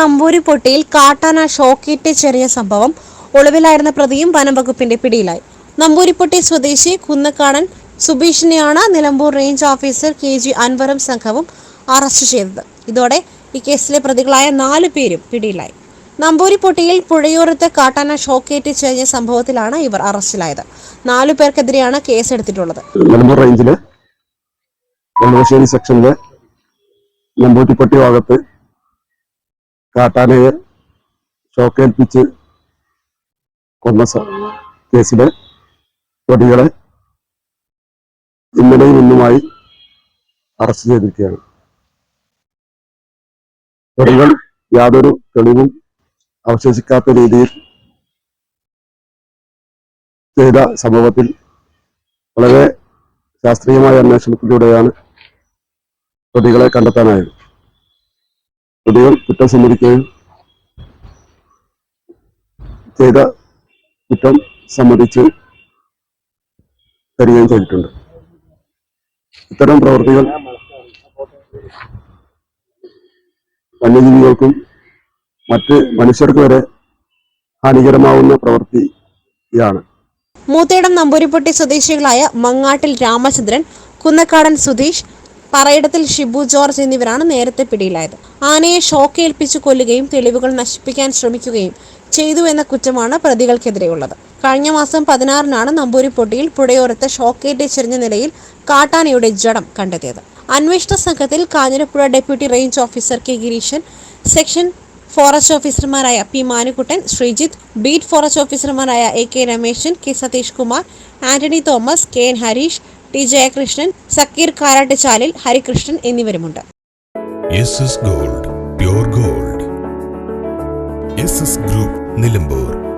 നമ്പൂരിപ്പൊട്ടിയിൽ കാട്ടാന ഷോക്കേറ്റ് ചെറിയ സംഭവം ഒളിവിലായിരുന്ന പ്രതിയും വനംവകുപ്പിന്റെ പിടിയിലായി. നമ്പൂരിപ്പൊട്ടി സ്വദേശി Kunnakkadan സുബീഷിനെയാണ് Nilambur range officer K G അൻവറും സംഘവും അറസ്റ്റ് ചെയ്തത്. ഇതോടെ ഈ കേസിലെ പ്രതികളായ നാല് പേരും പിടിയിലായി. നമ്പൂരിപ്പൊട്ടിയിൽ പുഴയോരത്ത് കാട്ടാന ഷോക്കേറ്റ് ചെറിയ സംഭവത്തിലാണ് ഇവർ അറസ്റ്റിലായത്. നാലു പേർക്കെതിരെയാണ് കേസെടുത്തിട്ടുള്ളത്. നിലമ്പൂർ റേഞ്ചിലെ സെക്ഷനിലെ ഭാഗത്ത് കാട്ടാനയെ ഷോക്കേൽപ്പിച്ച് കൊന്ന കേസിലെ പ്രതികളെ ഇന്നലെയും ഇന്നുമായി അറസ്റ്റ് ചെയ്തിരിക്കുകയാണ്. പ്രതികൾ യാതൊരു തെളിവും അവശേഷിക്കാത്ത രീതിയിൽ ചെയ്ത സംഭവത്തിൽ വളരെ ശാസ്ത്രീയമായ അന്വേഷണത്തിലൂടെയാണ് പ്രതികളെ കണ്ടെത്താനായത്. പ്രതികൾ കുറ്റം സമ്മതിക്കുകയും ചെയ്ത കുറ്റം സമ്മതിച്ച് തരികയും ചെയ്തിട്ടുണ്ട്. ഇത്തരം പ്രവൃത്തികൾ വന്യജീവികൾക്കും മറ്റ് മനുഷ്യർക്ക് വരെ ഹാനികരമാവുന്ന പ്രവൃത്തിയാണ് മൂത്തേടം നമ്പൂരിപ്പൊട്ടി സ്വദേശികളായ മങ്ങാട്ടിൽ രാമചന്ദ്രൻ കുന്നക്കാടൻ സുധീഷ് പറയിടത്തിൽ ഷിബു ജോർജ് എന്നിവരാണ് നേരത്തെ പിടിയിലായത്. ആനയെ ഷോക്കേൽപ്പിച്ച് കൊല്ലുകയും തെളിവുകൾ നശിപ്പിക്കാൻ ശ്രമിക്കുകയും ചെയ്തു എന്ന കുറ്റമാണ് പ്രതികൾക്കെതിരെയുള്ളത്. കഴിഞ്ഞ മാസം പതിനാറിനാണ് നമ്പൂരിപ്പൊട്ടിയിൽ പുഴയോരത്ത് ഷോക്കേറ്റ് ചെറിഞ്ഞ നിലയിൽ കാട്ടാനയുടെ ജഡം കണ്ടെത്തിയത്. അന്വേഷണ സംഘത്തിൽ Kanhirapuzha deputy range officer K Gireesan section forest ഓഫീസർമാരായ P Manukkuttan Sreejith beat forest ഓഫീസർമാരായ A K Rameshan K Satheesh Kumar Antony Thomas K N Harish T Jayakrishnan Sakkir Karattuchalil Harikrishnan എന്നിവരുമുണ്ട്. Gold gold. Group Nilambur.